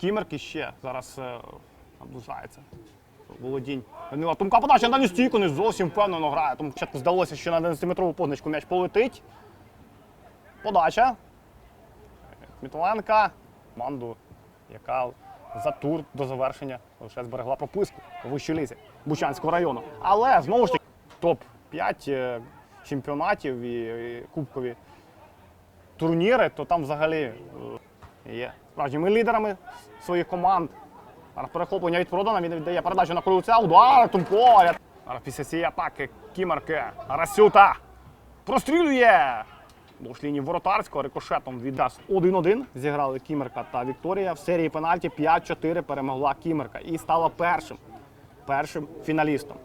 Кімерки ще зараз е, наближається. Володінь. Данила Тумка подача на стійку не зовсім впевнено грає. Тому спочатку здалося, що на 11-метрову позначку м'яч полетить. Подача. Мітленка. Команду, яка за тур до завершення лише зберегла прописку у вищій лізі Бучанського району. Але знову ж таки топ-5 чемпіонатів і, і кубкові турніри, то там взагалі е, є справжніми лідерами своїх команд. Зараз перехоплення від Продана, він віддає передачу на Круця, удар, Тумко. Зараз після цієї атаки Кімерки, Расюта прострілює. Довж лінії воротарського рикошетом віддасть 1-1. Зіграли Кімерка та Вікторія. В серії пенальті 5-4 перемогла Кімерка і стала першим, першим фіналістом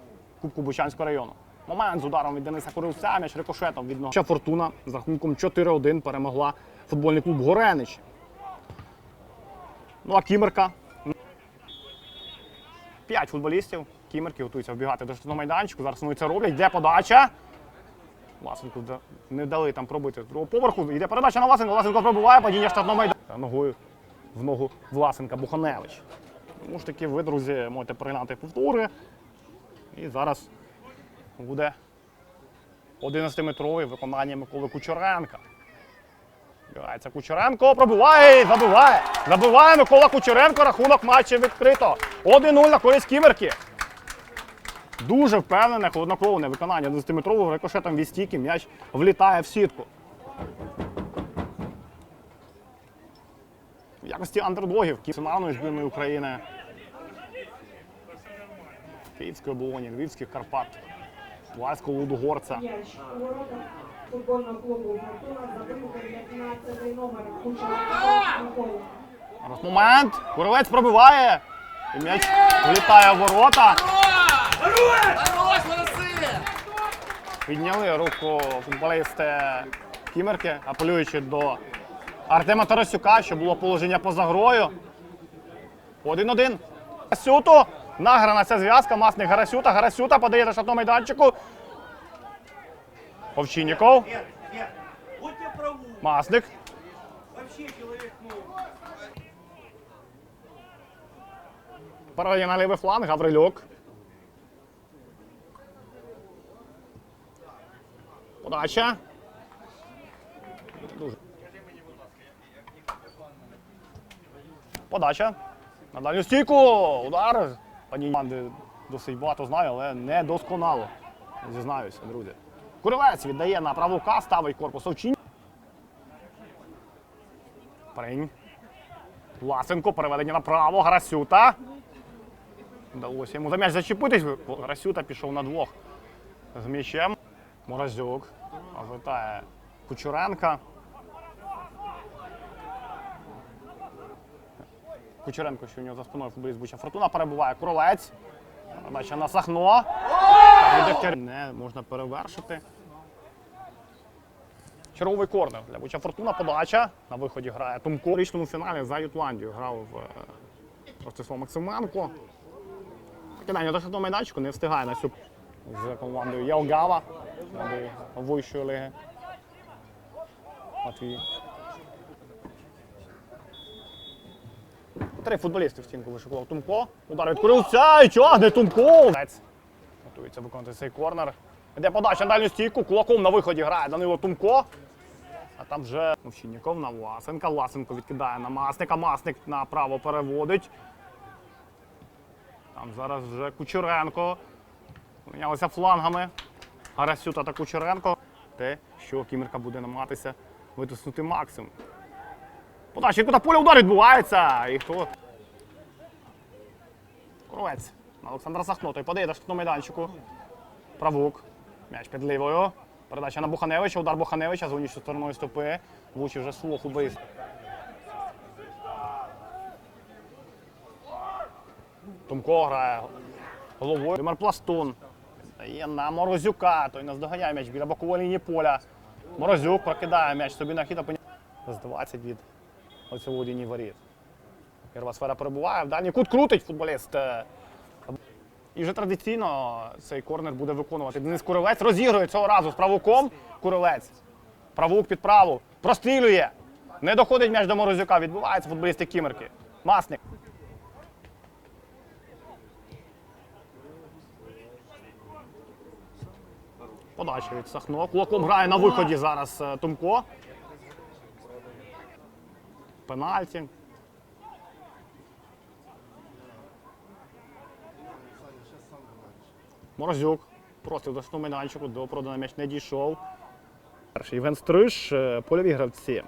Кубку Бучанського району. Момент з ударом від Дениса Куривця, м'яч рикошетом від нього. Ще Фортуна з рахунком 4-1 перемогла футбольний клуб Горенич. Ну а Кімерка. П'ять футболістів. Кімерки готуються вбігати до штрафного майданчику. Зараз вони це роблять. Де подача? Власенко да- не дали там пробити з другого поверху. Йде передача на Власенко. Власенко пробиває, падіння штрафного майданчика. Ногою в ногу Власенка Буханевич. Тому ж таки, ви, друзі, можете переглянути повтори. І зараз буде 11-метровий виконання Миколи Кучеренка. Грається Кучеренко, пробиває, забиває. Забиває Микола Кучеренко, рахунок матчу відкрито. 1-0 на користь Кімерки. Дуже впевнене, холоднокровне виконання 10-метрового рикошетом від. М'яч влітає в сітку. В якості андердогів національної збірної України. Київської оболоні, Львівських Карпат, Луганського Лудогорця. Футбольного клубу «Фортуна» забив 15 номер. Зараз момент. Куровець пробиває. І м'яч влітає в ворота. Підняли руку футболісти Кімерки, апелюючи до Артема Тарасюка, що було положення поза грою. Один-один. Гарасюту. Награна ця зв'язка. Масник Гарасюта. Гарасюта подає до штатного майданчику. Правы. Масник. Передає на лівий фланг. Гаврилюк. Подача. Подача. На дальню стійку. Удар. Пані команди досить багато знаю, але не досконало. Зізнаюся, друзі. Куривець віддає на правука, ставить корпус овчинь. Принь. Власенко переведення направо. Гарасюта. Вдалося йому за м'яч зачепитись. Гарасюта пішов на двох з м'ячем. Морозюк. Витає Кучеренка. Кучеренко, що у нього за спиною футболіст Фортуна перебуває. Кролець. Передача на Сахно. Від Не можна перевершити. Черговий корнер для Буча Фортуна. Подача. На виході грає Тумко. У річному фіналі за Ютландію грав в е, Ростислав Максименко. Кидання до майданчику не встигає на цю з командою Ялгава вищої ліги. Матвій. Три футболісти в стінку вишикував Тумко. Удар від Курилця і тягне Тумко. Готується виконати цей корнер. Іде подача на дальню стійку. Кулаком на виході грає Данило Тумко. А там вже Овчинніков на Власенка. Власенко відкидає на Масника. Масник направо переводить. Там зараз вже Кучеренко. Мінялися флангами. Гарасюта та Кучеренко. Те, що Кімерка буде намагатися витиснути максимум. Подача куди поля удар відбувається. І хто? Коровець. Олександра Сахно. Той подає до штатного майданчику. Правук. М'яч під лівою. Передача на Буханевича. Удар Буханевича. З внутрішньою стороною стопи. Влучі вже свого футболіст. Тумко грає головою. Тимар Пластун. Дає на Морозюка. Той наздоганяє м'яч біля бокової лінії поля. Морозюк прокидає м'яч собі на хід, з 20 від оцього лінії воріт. Первая сфера перебуває. В дальній кут крутить футболіст. І вже традиційно цей корнер буде виконувати. Денис Курилець розігрує цього разу з правуком. Курилець. Правук під праву. Прострілює. Не доходить м'яч до Морозюка. Відбувається футболісти Кімерки. Масник. Подача від Сахно. Кулаком грає на виході зараз е, Тумко. Пенальті. Морозюк. Просто до майданчику, до продана м'яч не дійшов. Перший Євген Стриж, е, польові гравці.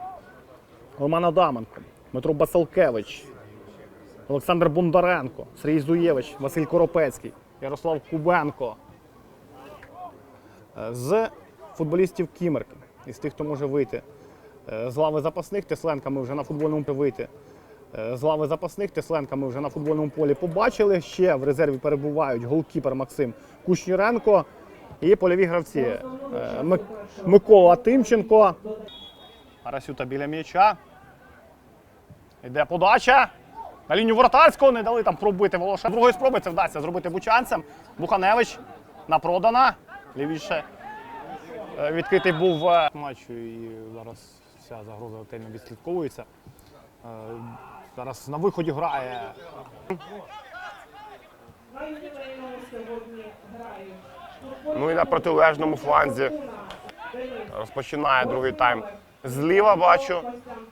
Роман Адаменко, Дмитро Басалкевич, Олександр Бондаренко, Сергій Зуєвич, Василь Коропецький, Ярослав Кубенко. Е, З футболістів Кімерки, із тих, хто може вийти. Е, З лави запасних Тесленка ми вже на футбольному вийти. Е, З лави запасних Тесленка ми вже на футбольному полі побачили. Ще в резерві перебувають голкіпер Максим Кушніренко і польові гравці. Е, Мик- Микола Тимченко. Арасюта біля м'яча. Йде подача. На лінію воротарського не дали там пробити Волоша. Другої спроби це вдасться зробити бучанцям. Буханевич напродана. Лівіше е, відкритий був матчу і зараз вся загроза ретельно відслідковується. Зараз на виході грає. Ну і на протилежному фланзі розпочинає другий тайм. Зліва бачу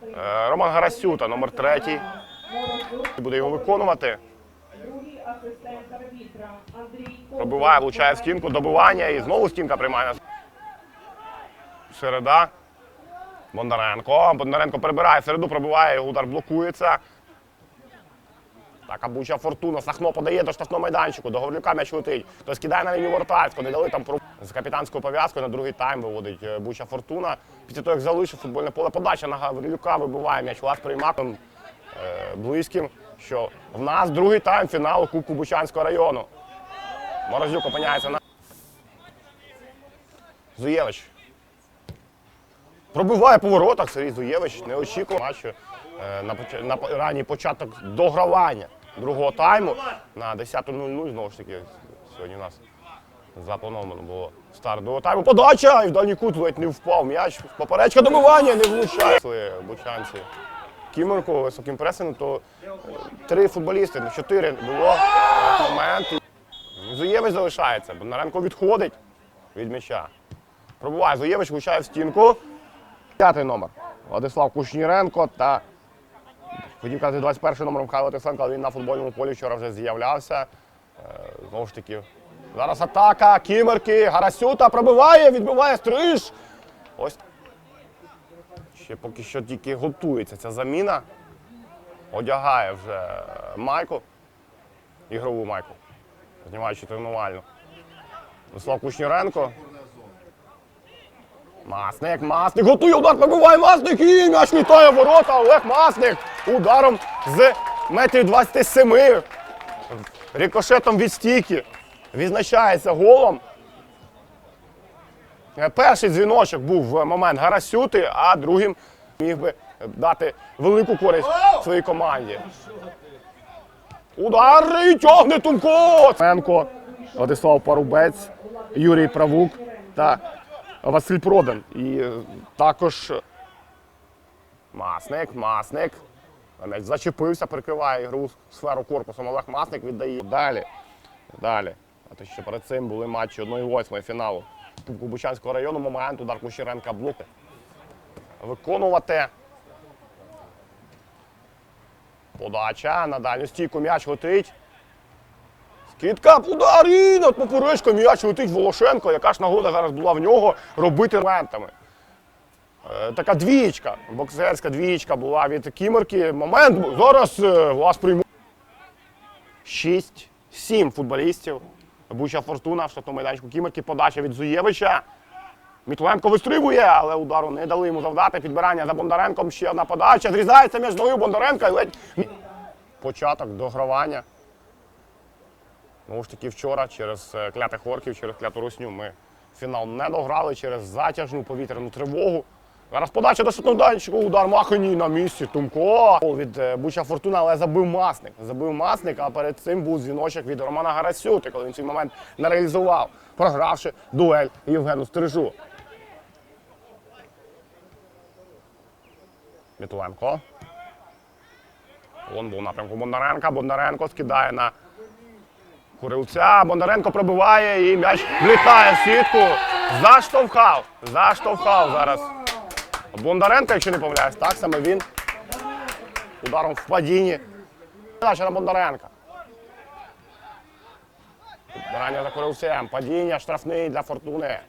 е, Роман Гарасюта, номер третій. Буде його виконувати. Пробиває, влучає стінку, добивання і знову стінка приймає середа. Бондаренко. Бондаренко перебирає середу, пробиває, удар блокується. Так, Абуча Фортуна. Сахно подає до штрафного майданчику, до Гаврилюка м'яч летить. Хтось кидає на лінію вортарську, не дали там про- з капітанською пов'язкою на другий тайм виводить е, Буча Фортуна. Після того, як залишив футбольне поле, подача на Гаврилюка вибиває м'яч Влад Приймаком е, близьким, що в нас другий тайм фіналу Кубку Бучанського району. Морозюк опиняється на. Зуєвич. Пробиває по воротах Сергій Зуєвич, не очікував матчу е, на, на ранній початок догравання другого тайму на 10.00. Знову ж таки, сьогодні у нас заплановано було старт другого тайму. Подача! І в дальній кут ледь не впав м'яч. Поперечка добивання не влучає. Бучанці Кімерку високим пресингом, то е, три футболісти, чотири було момент. Зуєвич залишається, Бондаренко відходить від м'яча. Пробуває Зуєвич, влучає в стінку. П'ятий номер. Владислав Кушніренко та хотів казати 21 номер Михайло Тисленко, але він на футбольному полі вчора вже з'являвся. Е, Знову ж таки. Зараз атака, кімерки, Гарасюта пробиває, відбиває стриж. Ось. Ще поки що тільки готується ця заміна. Одягає вже майку, ігрову майку, знімаючи тренувальну. Владислав Кушніренко. Масник, Масник, готує удар, пробиває Масник і м'яч літає в ворота. Олег Масник ударом з метрів 27. Рикошетом від стійки. Відзначається голом. Е, Перший дзвіночок був в момент Гарасюти, а другим міг би дати велику користь своїй команді. Удар і тягне Тумко! Владислав Парубець, Юрій Правук та Василь Продан. І е, також Масник, Масник. М'яч зачепився, прикриває ігрову сферу корпусом. Олег Масник віддає. Далі. Далі. А то ще перед цим були матчі 1-8 фіналу Бучанського району. Момент удар Кучеренка блок. Виконувати. Подача на дальню стійку м'яч летить. Скидка, удар над поперечкою м'яч летить Волошенко. Яка ж нагода зараз була в нього робити моментами. Е, така двічка, боксерська двічка була від Кімерки. Момент зараз е, вас приймуть. 6-7 футболістів. Буча Фортуна в штатному майданчику Кімерки. Подача від Зуєвича. Мітленко вистрибує, але удару не дали йому завдати. Підбирання за Бондаренком. Ще одна подача. Зрізається між ногою Бондаренка і ледь. Початок догравання. Знову ж таки, вчора через е, клятих орків, через кляту русню ми фінал не дограли через затяжну повітряну тривогу. Зараз подача до шатновданчику, удар Махані на місці. Тумко від е, Буча Фортуна, але забив масник. Забив масник, а перед цим був дзвіночок від Романа Гарасюти, коли він цей момент не реалізував, програвши дуель Євгену Стрижу. Мітуленко. Вон був напрямку Бондаренка. Бондаренко скидає на Курилця. Бондаренко пробиває і м'яч влітає в сітку. Заштовхав. Заштовхав зараз. Бондаренко, якщо не помиляюсь, так саме він. Ударом в падінні. Передача на Бондаренка. Підбирання за Курилцем. Падіння штрафний для фортуни.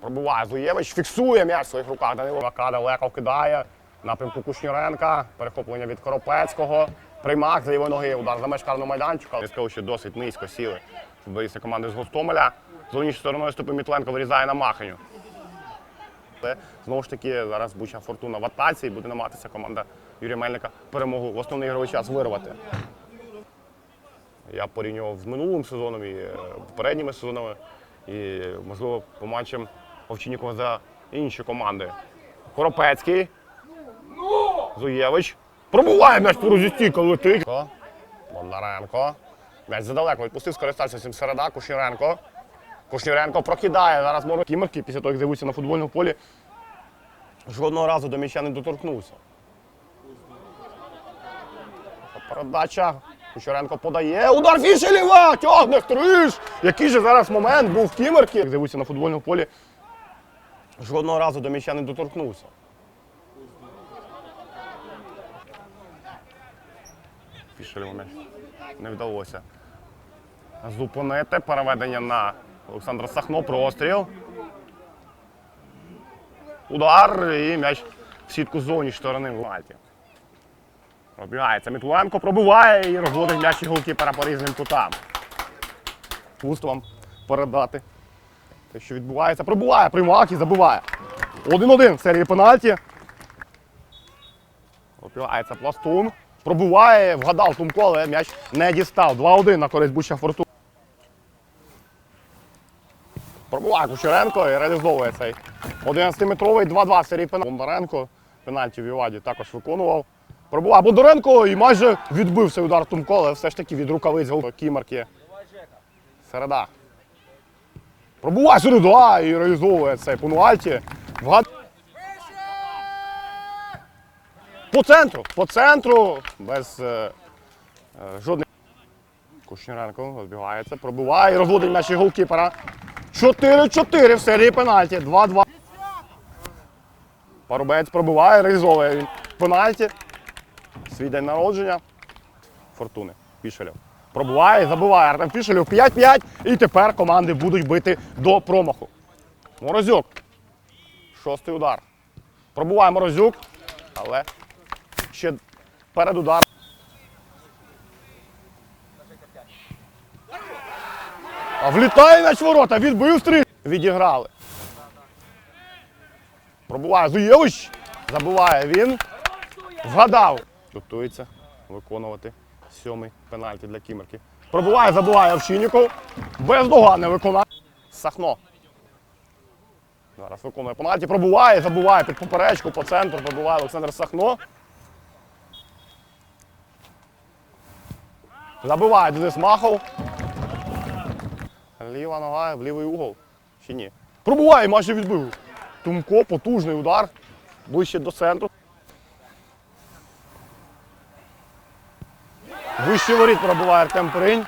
Пробуває Зуєвич, фіксує м'яч в своїх руках. Данило Вака далеко кидає. Напрямку Кушніренка, перехоплення від Коропецького. Приймак з лівої ноги, удар за меж майданчика. Я скажу, що досить низько сіли. Футболісти команди з Гостомеля. З іншою стороною ступи Мітленко вирізає на Маханю. Але знову ж таки зараз Буча Фортуна в атаці і буде намагатися команда Юрія Мельника перемогу в основний ігровий час вирвати. Я порівнював з минулим сезоном і е, попередніми сезонами. І, можливо, по матчам Овчиннікова за інші команди. Коропецький. Зуєвич. Пробуває м'яч по розістійка летить. Бондаренко. М'яч задалеко відпустив, скористався цим середа. Кушніренко. Кушніренко прокидає. Зараз може кімерки після того, як з'явився на футбольному полі. Жодного разу до м'яча не доторкнувся. Передача. Кучеренко подає. Удар Фішелєва! Тягне стриж! Який же зараз момент був в кімерки. Як з'явився на футбольному полі. Жодного разу до м'яча не доторкнувся. М'яч не вдалося. Зупинити переведення на Олександра Сахно. Простріл. Удар і м'яч в сітку зовні сторони в Мальті. Пробігається Мітленко, пробиває і розводить м'яч і голкіпера по різним кутам. Пусто вам передати. Те, що відбувається, пробиває приймак і забиває. 1-1 в серії пенальті. Пробігається пластун. Пробиває, вгадав Тумко, але м'яч не дістав. 2-1 на користь Буча Фортуна. Пробиває Кучеренко і реалізовує цей 11-метровий 2-2 в серії пенальті. Бондаренко пенальті в Іваді також виконував. Пробував Бондаренко і майже відбив цей удар Тумко, але все ж таки від рукавиць гол кімерки. Середа. Пробуває середа і реалізовує цей пенальті. Вгад... По центру, по центру, без е, е, жодних. Кушніренко розбігається, пробиває розводить м'яч і голкіпера. 4-4 в серії пенальті. 2-2. Парубець пробиває, реалізовує він пенальті. Свій день народження. Фортуни. Фішелєв. Пробиває, забиває Артем Фішелєв 5-5. І тепер команди будуть бити до промаху. Морозюк. Шостий удар. Пробуває Морозюк. Але ще перед ударом. А влітає в ворота, відбив стрій. Відіграли. Пробуває Зуєвич. Забуває він. Вгадав. Готується виконувати сьомий пенальті для кімерки. Пробуває, забуває Овчинніков. Бездоганне виконання. Сахно. Зараз виконує пенальті. Пробуває, забуває під поперечку по центру. Пробуває Олександр Сахно. Забиває Денис Махов. Ліва нога в лівий угол. Чи ні? Пробуває, майже відбив. Тумко, потужний удар. Ближче до центру. Вище воріт пробуває Артем Перинь.